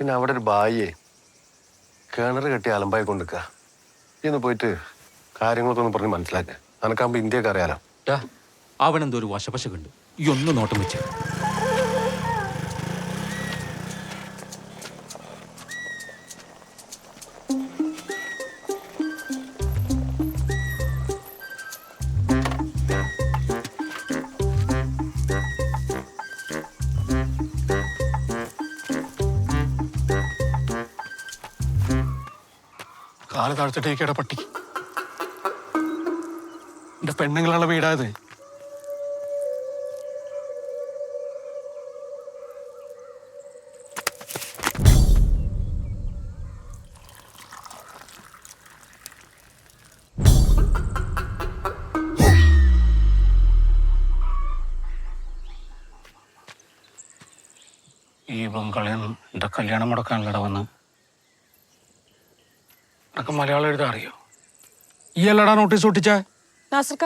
പിന്നെ അവിടെ ഒരു ബായിയെ കിണർ കെട്ടി അലമ്പായി കൊണ്ടുക്ക. ഇന്ന് പോയിട്ട് കാര്യങ്ങളൊക്കെ ഒന്ന് പറഞ്ഞ് മനസ്സിലാക്കുക നനക്കാകുമ്പോൾ ഇന്ത്യക്കറിയാലോ അവനെന്തോ ഒരു വശപശകുണ്ട്. ഈ ഒന്ന് നോട്ടം വെച്ച്. കാൽ താഴ്ത്തിട്ടേക്കട പട്ടി. എന്റെ പെണ്ണുങ്ങളുള്ള വീടായത് ഈ ബംഗാളിൽ എന്റെ കല്യാണം മുടക്കാനല്ലട വന്ന്. നിനക്ക് മലയാളം എഴുതാൻ അറിയോ? ഈ അല്ലടാ നോട്ടീസ് ഒട്ടിച്ച. നാസർക്ക.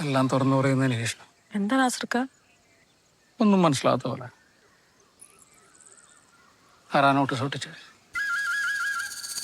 എല്ലാം തുറന്നു പറയുന്നതിന് നിരീക്ഷണം എന്താ നാസർക്ക? ഒന്നും മനസ്സിലാത്ത പോലെ. ആരാ നോട്ടീസ് ഒട്ടിച്ച?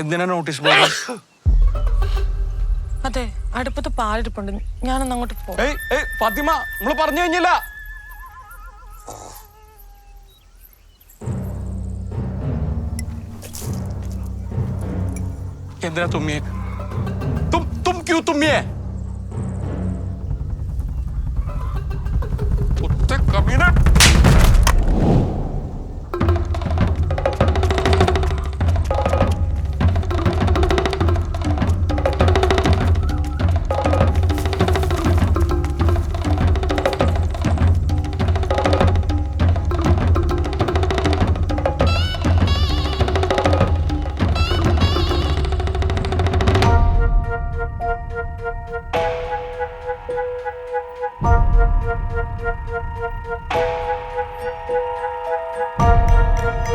എന്തിനാ നോട്ടീസ് ബോർഡ് അതെ അടുപ്പത്ത് പാലിരിപ്പുണ്ട്. ഞാനൊന്ന് അങ്ങോട്ട് പോയി ഏയ് ഏയ് ഫാത്തിമ നമ്മൾ പറഞ്ഞു കഴിഞ്ഞില്ല. എന്തിനാ തുമ്മിയെ? തും തും ക്യൂ തുമ്മിയെ? ഒറ്റ കമീന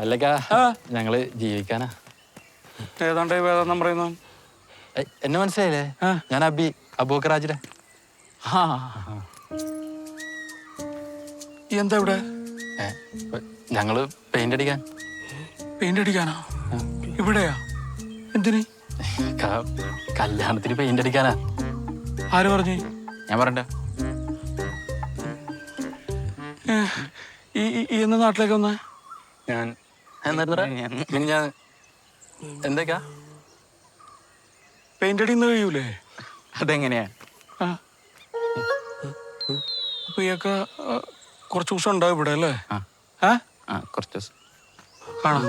അല്ലക്ക ഞങ്ങൾ ജീവിക്കാനാ. ഏതാണ്ട് വേദാന്തം പറയുന്നു. എന്നെ മനസ്സിലായില്ലേ? ഞാൻ അബി അബൂക്കറാജിടെ ആ എന്താ ഇവിടെ? ഞങ്ങൾ പെയിന്റ് അടിക്കാൻ. പെയിന്റ് അടിക്കാനാ? ഇവിടെയാ? എന്തിന്? കല്യാണത്തിന് പെയിന്റ് അടിക്കാനാ. ആര് പറഞ്ഞു? ഞാൻ പറഞ്ഞ ഈ എന്ന നാട്ടിലേക്ക് വന്നേ? ഞാൻ ഞാൻ എന്തൊക്കെയാ? പെയിന്റ് അടിന്ന് കഴിയൂലേ? അതെങ്ങനെയാ? അപ്പൊ ഇയൊക്കെ കുറച്ച് ദിവസം ഉണ്ടാവും ഇവിടെ അല്ലേ? കുറച്ച് ദിവസം. കാണാം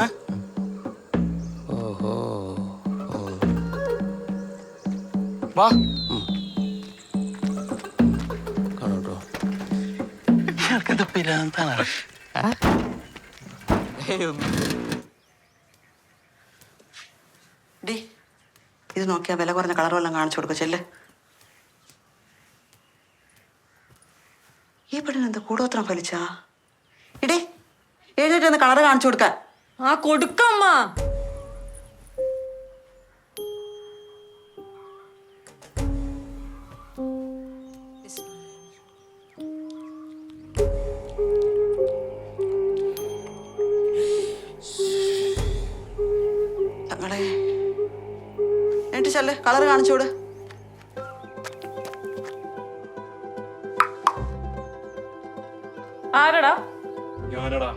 ഏ വാ. കാണോട്ടോ ഇയാൾക്കെന്താ പിരാന്താണ് ഡി ഇത് നോക്കിയാ വില കുറഞ്ഞ കളർ വല്ലതും കാണിച്ചു കൊടുക്ക ചെല്ല്. ഈ പെണ്ണിന് എന്താ കൂടോത്രം ഫലിച്ചാ? ഇടേ എഴുന്നേറ്റ് കളർ കാണിച്ചു കൊടുക്കാൻ ആ കൊടുക്കമ്മ കളർ കാണിച്ചോട് ആരടാ? ഞാനടാ.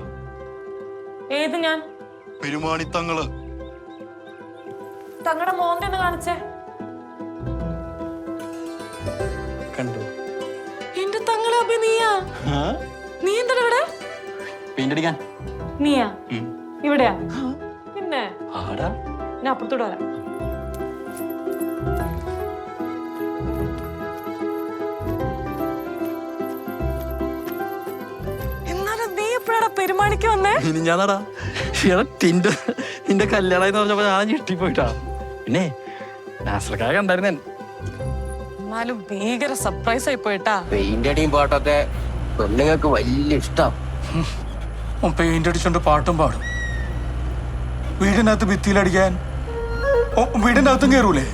ഏത് ഞാൻ? പെരുമാണി തങ്ങൾ തങ്ങളുടെ മോന്റെ ഒന്ന് കാണിച്ചേ. കണ്ടു. എന്റെ തങ്ങളെ അപ്പൊ നീയാ? നീ എന്താ ഇവിടെ? പെയിന്റ് അടിക്കാൻ നീയാ ഇവിടെയാ? പിന്നെ? ആടാ. ഞാൻ അപ്പുറത്തോട്ട് വരാം. എപ്പോഴാടാ പെരുമാണിക്ക് വന്നേ? ഇനി ഞാനടാ എടാ നിന്റെ നിന്റെ കല്യാണം എന്ന് പറഞ്ഞപ്പോ ഞാൻ ഞെട്ടിപ്പോയിട്ടാ. പിന്നെ നാസർക്കായ കണ്ടായിരുന്നേ എന്നാലും ഭീകര സർപ്രൈസ് ആയി പോയിട്ടാ. പെയിന്റ് അടിയും പാട്ടൊക്കെ പെണ്ണുങ്ങൾക്ക് വലിയ ഇഷ്ടം. പെയിന്റ് അടിച്ചോണ്ട് പാട്ടും പാടും. വീടിനകത്ത് ഭിത്തിയിലടിക്കാൻ വീടിനകത്തും വീടിന്റെ അകത്തും കയറൂലേ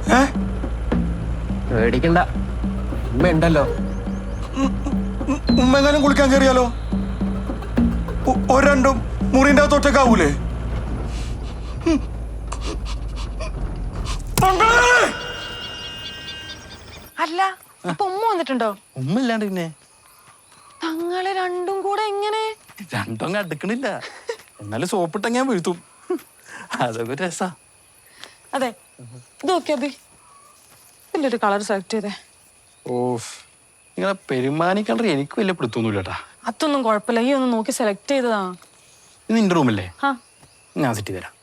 പേടിക്കണ്ട ഉമ്മ ഉണ്ടല്ലോ ഉമ്മെങ്ങാനും കുളിക്കാൻ കയറിയാലോ ഒ- ഒരു രണ്ടും മുറിന്റെ അകത്ത് ഒറ്റക്കാവൂലേ അല്ല ഇപ്പൊ ഉമ്മ വന്നിട്ടുണ്ടോ? ഉമ്മ ഇല്ലാണ്ട് പിന്നെ തങ്ങളെ രണ്ടും കൂടെ എങ്ങനെ? രണ്ടും അടുക്കണില്ല. എന്നാലും സോപ്പിട്ട ഞാൻ വീഴ്ത്തും. അതൊക്കെ രസാ. അതെ ഇത് നോക്കിയാ അഭി ഒരു കളർ സെലക്ട് ചെയ്തേ. ഓഫ്. നിങ്ങളെ പെരുമാനിക്കണ്ട എനിക്ക് വലിയ പിടുത്തൊന്നുമില്ല കേട്ടാ അതൊന്നും കുഴപ്പമില്ല. ഈ ഒന്ന് നോക്കി സെലക്ട് ചെയ്തതാ. ഇത് നിന്റെ റൂമല്ലേ ആ ഞാൻ സെറ്റ് ചെയ്ത് തരാം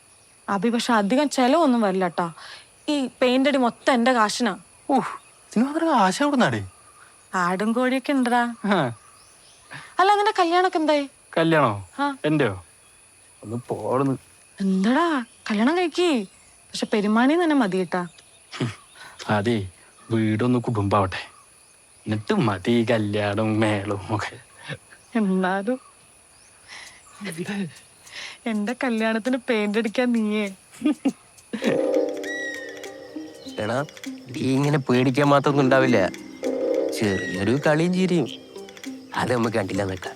അഭി പക്ഷെ അധികം ചെലവൊന്നും വരില്ല കേട്ടാ ഈ പെയിന്റ് അടി മൊത്തം എന്റെ കാശിനാ. ആശ കൊടുന്നാടേ ആടും കോഴിയൊക്കെ ഉണ്ടടാ. അല്ല നിന്റെ കല്യാണൊക്കെ എന്തായി? കല്യാണോ? ആ. എന്റെയോ? ഒന്ന് പോടുന്നു. എന്താടാ? കല്യാണം കഴിക്കി. പക്ഷെ പെരുമാനി തന്നെ മതി കേട്ടാ അതെ വീടൊന്ന് കുടുംബാവട്ടെ. എന്നിട്ട് മതി കല്യാണവും മേളവും ഒക്കെ. എന്നാലും? എന്റെ കല്യാണത്തിന് പെയിന്റ് അടിക്കാൻ നീയേ. എടാ നീ ഇങ്ങനെ പേടിക്കാൻ മാത്രമൊന്നും ഉണ്ടാവില്ല. ചെറിയൊരു കളിയും ചിരിയും. അത് നമുക്ക് കണ്ടില്ല നിൽക്കാം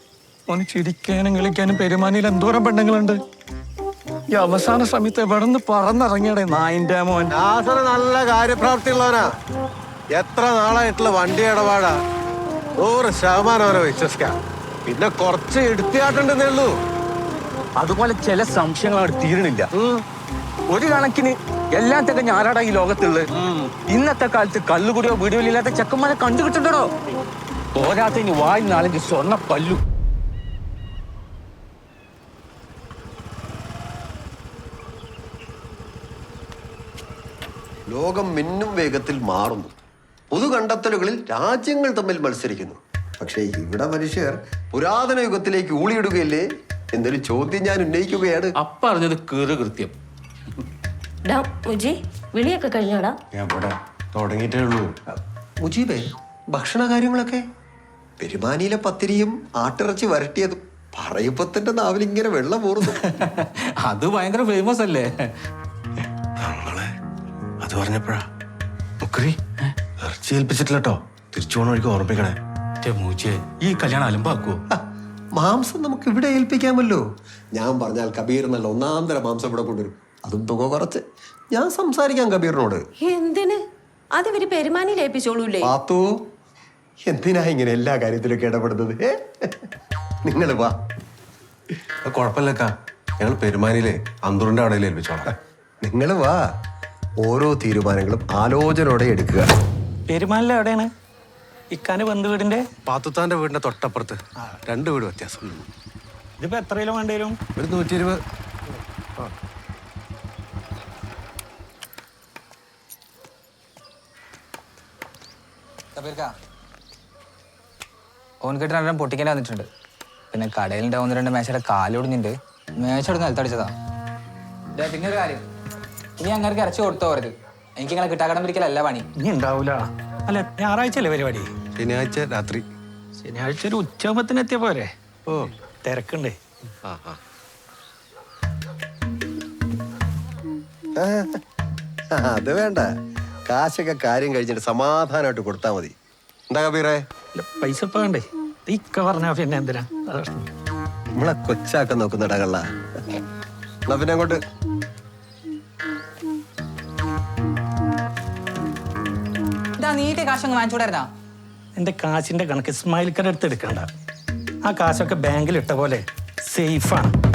ഓന് ചിരിക്കാനും കളിക്കാനും പെരുമാനിയിൽ എന്തോരം പെണ്ണുങ്ങളുണ്ട്. ഈ അവസാന സമയത്ത് എവിടെ നിന്ന് പറന്നിറങ്ങിയടേ നായിന്റെ മോൻ. നാസർ നല്ല കാര്യപ്രാപ്തിയുള്ളവനാ. എത്ര നാളായിട്ടുള്ള വണ്ടി ഇടപാടാ. നൂറ് ശതമാനം അവനെ വിശ്വസിക്കാം. പിന്നെ കുറച്ച് എടുത്തിയാട്ടുണ്ടെന്നേ ഉള്ളൂ. അതുപോലെ ചില സംശയങ്ങൾ അവിടെ തീരണില്ല ഒരു കണക്കിന് എല്ലാം എല്ലാത്തൊക്കെ ഞാനാടാ ഈ ലോകത്തുള്ളത്. ഇന്നത്തെ കാലത്ത് കല്ലുകുടിയോ വീടുകളിൽ ഇല്ലാത്ത ചെക്കന്മാരെ കണ്ടുകിട്ടുണ്ടോ പോരാത്ത ഇനി വായി നാലഞ്ച് സ്വർണ പല്ലു. ലോകം മിന്നും വേഗത്തിൽ മാറുന്നു. പുതു കണ്ടെത്തലുകളിൽ രാജ്യങ്ങൾ തമ്മിൽ മത്സരിക്കുന്നു. പക്ഷേ ഇവിടെ മനുഷ്യർ പുരാതന യുഗത്തിലേക്ക് ഊളിയിടുകയല്ലേ എന്നൊരു ചോദ്യം ഞാൻ ഉന്നയിക്കുകയാണ്. അപ്പറഞ്ഞത് കീറ് കൃത്യം. ഡാ മുജി വിളിയൊക്കെ കഴിഞ്ഞാടാ? ഞാൻ തുടങ്ങിയിട്ടേ ഉള്ളൂ. മുജീബേ ഭക്ഷണ കാര്യങ്ങളൊക്കെ? പെരുമാനിയിലെ പത്തിരിയും ആട്ടിറച്ചി വരട്ടിയതും. പറയുമ്പോ നാവിൽ നാവിലിങ്ങനെ വെള്ളം പോറുന്നു അത് ഭയങ്കര ഫേമസ് അല്ലേ? ഞങ്ങളെ അത് പറഞ്ഞപ്പോഴാ. മുക്കറി ഇറച്ചി ഏൽപ്പിച്ചിട്ടില്ല കേട്ടോ തിരിച്ചു പോണ വഴിക്ക് ഓർമ്മിക്കണേ മറ്റേ മൂച്ചേ ഈ കല്യാണം അലമ്പാക്കുവോ? മാംസം നമുക്ക് ഇവിടെ ഏൽപ്പിക്കാമല്ലോ. ഞാൻ പറഞ്ഞാൽ കബീർ നല്ല ഒന്നാം തരം മാംസം ഇവിടെ കൊണ്ടുവരും. അതും തുക കുറച്ച്. ഞാൻ സംസാരിക്കാം കബീറിനോട്. എന്തിന്? അത് ഇവർ പെരുമാനി ഏൽപ്പിച്ചോളൂലേ പാത്തു എന്തിനാ ഇങ്ങനെ എല്ലാ കാര്യത്തിലൊക്കെ ഇടപെടുന്നത്? നിങ്ങൾ വാ. കുഴപ്പമില്ലക്കാ. ഞങ്ങൾ പെരുമാനിയിലെ അന്തുറിന്റെ അവിടെ ഏൽപ്പിച്ചോളാം. നിങ്ങൾ വാ. ഓരോ തീരുമാനങ്ങളും ആലോചനയോടെ എടുക്കുക. പെരുമാനിലെ എവിടെയാണ്? ഇക്കാന്റെ ബന്ധു വീടിന്റെ? പാത്തുത്താന്റെ വീടിന്റെ തൊട്ടപ്പുറത്ത്. രണ്ട് വീട് വ്യത്യാസം. ഇതിപ്പോ എത്ര കിലോ വേണ്ടി വരും ഒരു നൂറ്റി ഇരുപത് ഓൺകെട്ട് രണ്ടും പൊട്ടിക്കേണ്ടി വന്നിട്ടുണ്ട്. പിന്നെ കടയിൽ ഒന്ന് രണ്ട് മേശയുടെ കാലൊടിഞ്ഞിട്ടുണ്ട് മേശ അവിടെ നിലത്തടിച്ചതാ പിന്നെ ഒരു കാര്യം. ഇനി അങ്ങനെ ഇറച്ചി കൊടുത്തോ പോരുത് എനിക്ക് ഇങ്ങനെ കിട്ടാക്കടം പിരിക്കലല്ല പണി. ഇനി ഉണ്ടാവൂല. അല്ല ഞായറാഴ്ച അല്ലേ പരിപാടി? ശനിയാഴ്ച രാത്രി. ശനിയാഴ്ച ഒരു ഉച്ചയാകുമ്പത്തിന് എത്തിയ പോരെ? ഓ തിരക്കുണ്ടേ. ആ ആ. ആ, അത് വേണ്ട. കാശൊക്കെ കാര്യം കഴിഞ്ഞിട്ട് സമാധാനമായിട്ട് കൊടുത്താൽ മതി. എന്താ കബീറേ? ഇല്ല, പൈസ ഇപ്പൊ വേണ്ടേ? ഇക്ക പറഞ്ഞ പിന്നെ എന്തിനാ? അതാ പ്രശ്നം. നമ്മളെ കൊച്ചാക്കാൻ നോക്കുന്ന ഇടകള എന്നാ പിന്നെ അങ്ങോട്ട്. ഇതാ നീറ്റ് വാങ്ങിച്ചു വാങ്ങിച്ചൂടായിരുന്നാ? എന്റെ കാശിന്റെ കണക്ക് സ്മൈൽ അടുത്ത് എടുക്കണ്ട. ആ കാശൊക്കെ ബാങ്കിൽ ഇട്ട പോലെ സേഫാണ്